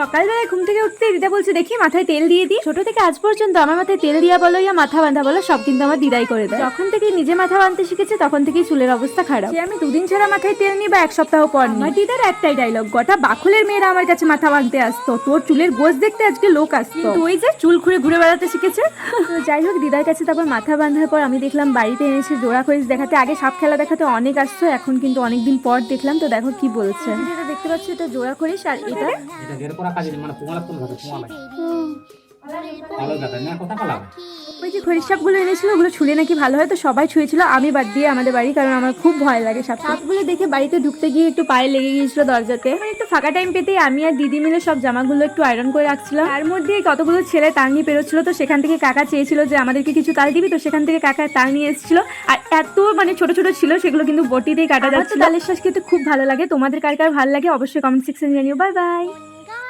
সকালবেলায় ঘুম থেকে উঠতে দিদা বলছে দেখি মাথায় তেল দিয়ে দিই। ছোট থেকে আজ পর্যন্ত আমার মাথায় তেল দিয়া বলো ইয়া মাথা বাঁধা বলো সব কিন্তু আমার দিদাই করে দেয়। যখন থেকে নিজে মাথা বাঁধতে শিখেছে তখন থেকেই চুলের অবস্থা খারাপ। আমি দুদিন ছাড়া মাথায় তেল নিই বা এক সপ্তাহ পর। আমার দিদার একটাই ডায়লগ গোটা বাকুলের মেয়েরা আমার কাছে মাথা বাঁধতে আসতো তোর চুলের গোজ দেখতে আজকে লোক আসতো। ওই যে চুল খুঁড়ে ঘুরে বেড়াতে শিখেছে। যাই হোক দিদার কাছে তারপর মাথা বাঁধার পর আমি দেখলাম বাড়িতে এনেছে জোড়া খরিস দেখাতে। আগে সাপ খেলা দেখাতে অনেক আসতো এখন কিন্তু অনেকদিন পর দেখলাম তো দেখো কি বলছে। দেখতে পাচ্ছি এটা জোড়া করিস আর এটা? এটা গের করা কাজে মানে পোঙালা তো ভাবে ওই যে খরিস সাপগুলো এনেছিল ওগুলো ছুলে নাকি ভালো হয়? তো সবাই ছুঁয়েছিল আমি বাদ দিয়ে আমাদের বাড়ি কারণ আমার খুব ভয় লাগে সাপ সাপগুলো দেখে বাড়িতে ঢুকতে গিয়ে একটু পায়ে লেগে গিয়েছিল দরজাতে। মানে একটু ফাঁকা টাইম পেতেই আমি আর দিদি মিলে সব জামাগুলো একটু আয়রন করে রাখছিলাম। তার মধ্যে কতগুলো ছেলে তাল নিয়ে পেরোচ্ছিল তো সেখান থেকে কাকা চেয়েছিল যে আমাদেরকে কিছু তাল দিবি তো সেখান থেকে কাকা তাল নিয়ে এসেছিল। আর এত মানে ছোট ছোট ছিল সেগুলো কিন্তু বটিতেই কাটা যাচ্ছে তালের শ্বাস খেতে খুব ভালো লাগে। তোমাদের কার কার ভালো লাগে অবশ্যই কমেন্ট সেকশন জানিও। Bye bye